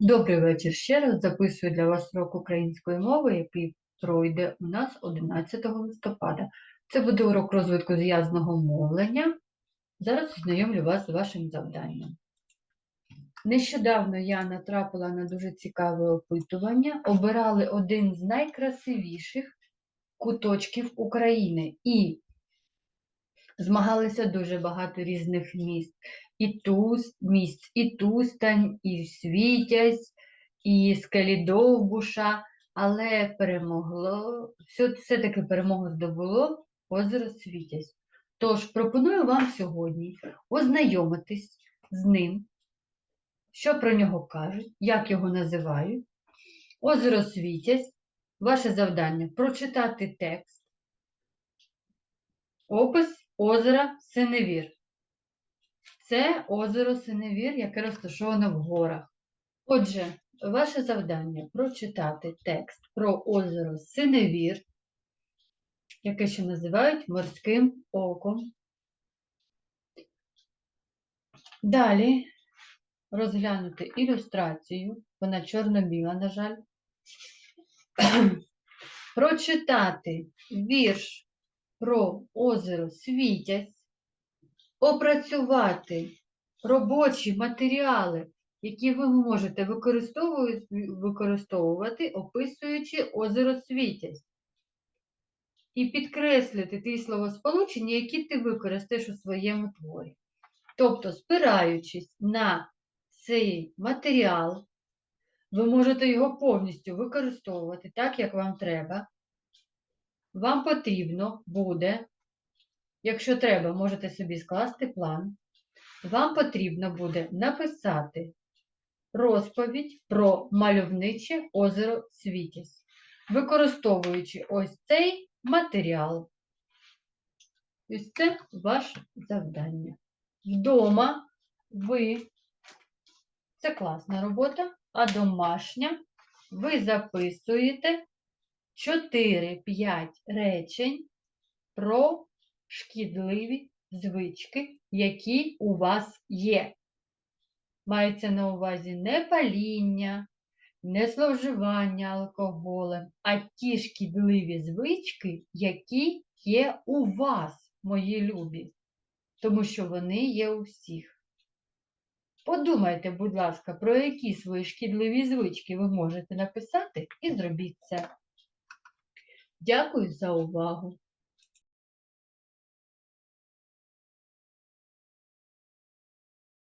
Добрий вечір ще раз. Записую для вас урок української мови, який пройде у нас 11 листопада. Це буде урок розвитку зв'язного мовлення. Зараз ознайомлю вас з вашим завданням. Нещодавно я натрапила на дуже цікаве опитування. Обирали один з найкрасивіших куточків України і змагалися дуже багато різних міст. І Туз, місць, і Тустань, і Світязь, і Скелідовбуша, але перемогло, все, все-таки перемогу здобуло озеро Світязь. Тож пропоную вам сьогодні ознайомитись з ним, що про нього кажуть, як його називають. Озеро Світязь. Ваше завдання прочитати текст, опис озера Синевір. Це озеро Синевір, яке розташоване в горах. Отже, ваше завдання прочитати текст про озеро Синевір, яке ще називають морським оком. Далі розглянути ілюстрацію, вона чорно-біла, на жаль. Прочитати вірш про озеро Світязь, опрацювати робочі матеріали, які ви можете використовувати, описуючи озеро Світязь. І підкреслити ті словосполучення, які ти використаєш у своєму творі. Тобто, спираючись на цей матеріал, ви можете його повністю використовувати так, як вам треба. Вам потрібно буде, якщо треба, можете собі скласти план. Вам потрібно буде написати розповідь про мальовниче озеро Світязь, використовуючи ось цей матеріал. Ось це ваше завдання. Вдома ви, це класна робота, а домашня ви записуєте 4-5 речень про шкідливі звички, які у вас є. Мається на увазі не паління, не зловживання алкоголем, а ті шкідливі звички, які є у вас, мої любі, тому що вони є у всіх. Подумайте, будь ласка, про які свої шкідливі звички ви можете написати і зробіть це. Дякую за увагу!